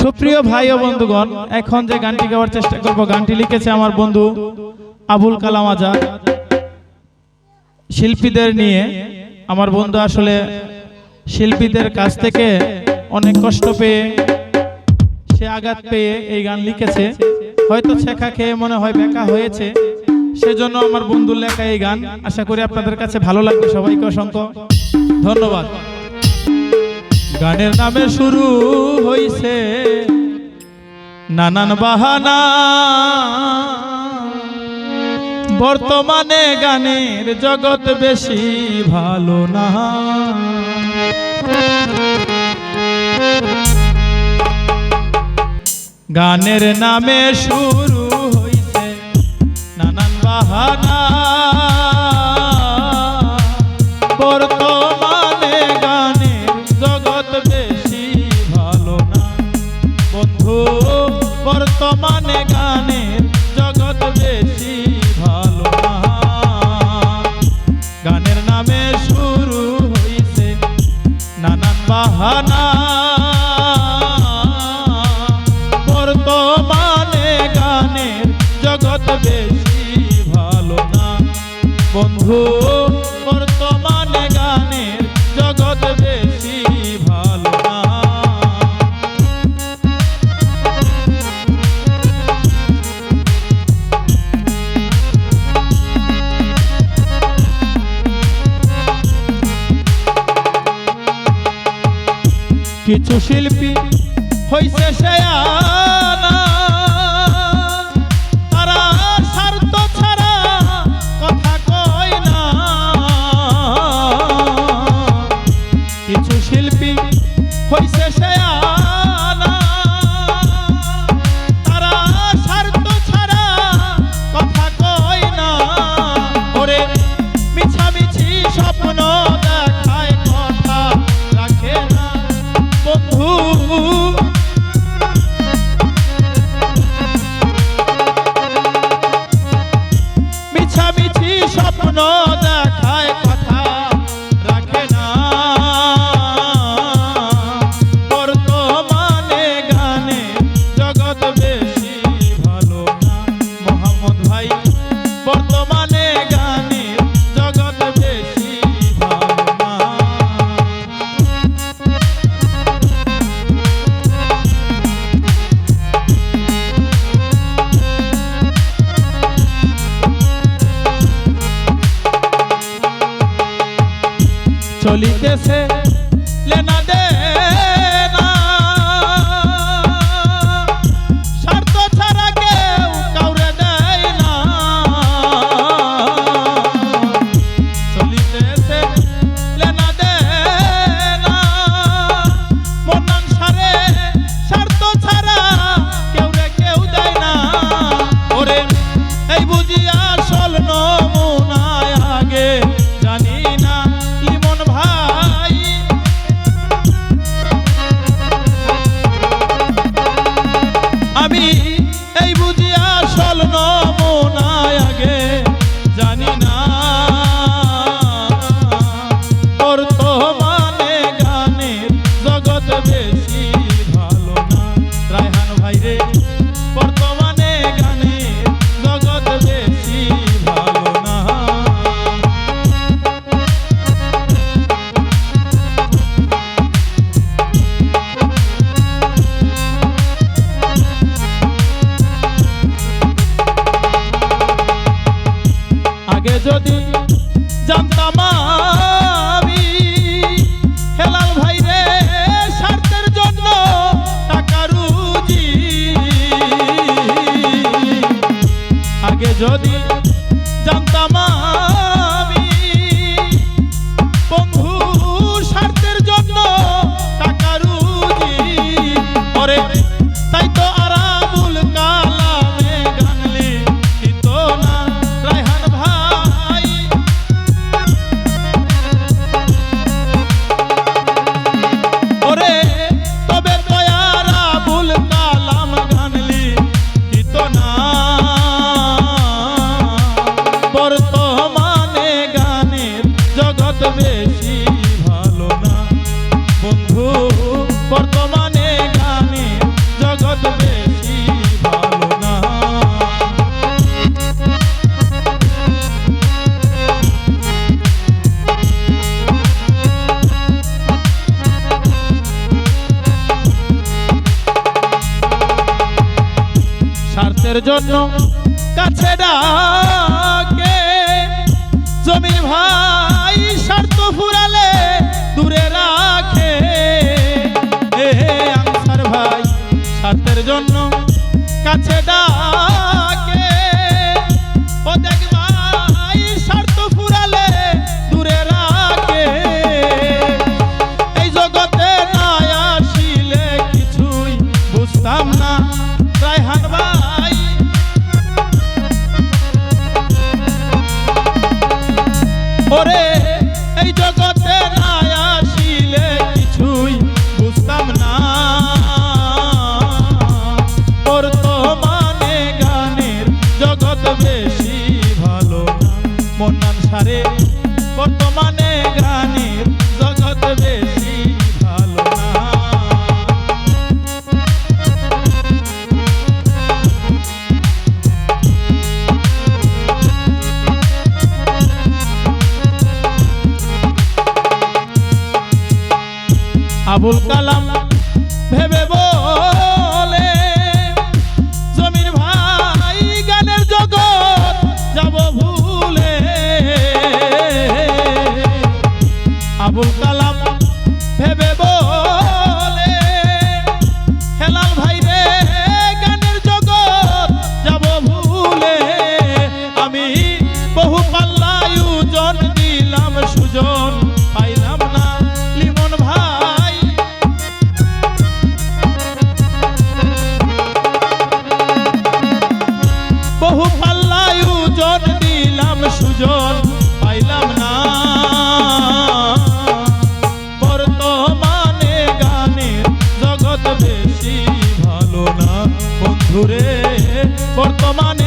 সুপ্রিয় ভাই ও বন্ধুগণ এখন যে গানটি গাওয়ার চেষ্টা করব গানটি লিখেছে আমার বন্ধু আবুল কালাম আজাদ। শিল্পীদের নিয়ে আমার বন্ধু আসলে শিল্পীদের কাছ থেকে অনেক কষ্ট পেয়ে সে আঘাত পেয়ে এই গান লিখেছে। হয়তো শেখা খেয়ে মনে হয় বেকা হয়েছে। সেজন্য আমার বন্ধুর লেখা এই গান। আশা করি আপনাদের কাছে ভালো লাগবে সবাইকে অসংখ্য ধন্যবাদ। গানের নামে শুরু হইছে নানান বাহানা। বর্তমানে গানের জগৎ বেশি ভালো না। গানের নামে শুরু হইছে নানান বাহানা। সমানে গানে। কিছু শিল্পী যদি জানতাম স্বার্থের জন্য কাছে ডাকে। জমির ভাই স্বার্থ ফুরালে দূরে রাখে। আনসার ভাই, স্বার্থের জন্য কাছে ডাকে। ও দেখ ভাই স্বার্থ ফুরালে দূরে রাখে। এই জগতে না আসিলে কিছুই বুঝতাম না। রায়হান ভাই ওরে এই জগতে নাই আসিলে কিছুই বুঝতাম না। বর্তমানে গানের জগৎ বেশি ভালো মন সারে আবুল কালাম বহু পাল্লায় ওজন দিলাম সুজন, পাইলাম না। বর্তমানে গানের জগৎ বেশি ভালো না। বন্ধুরে, বর্তমানে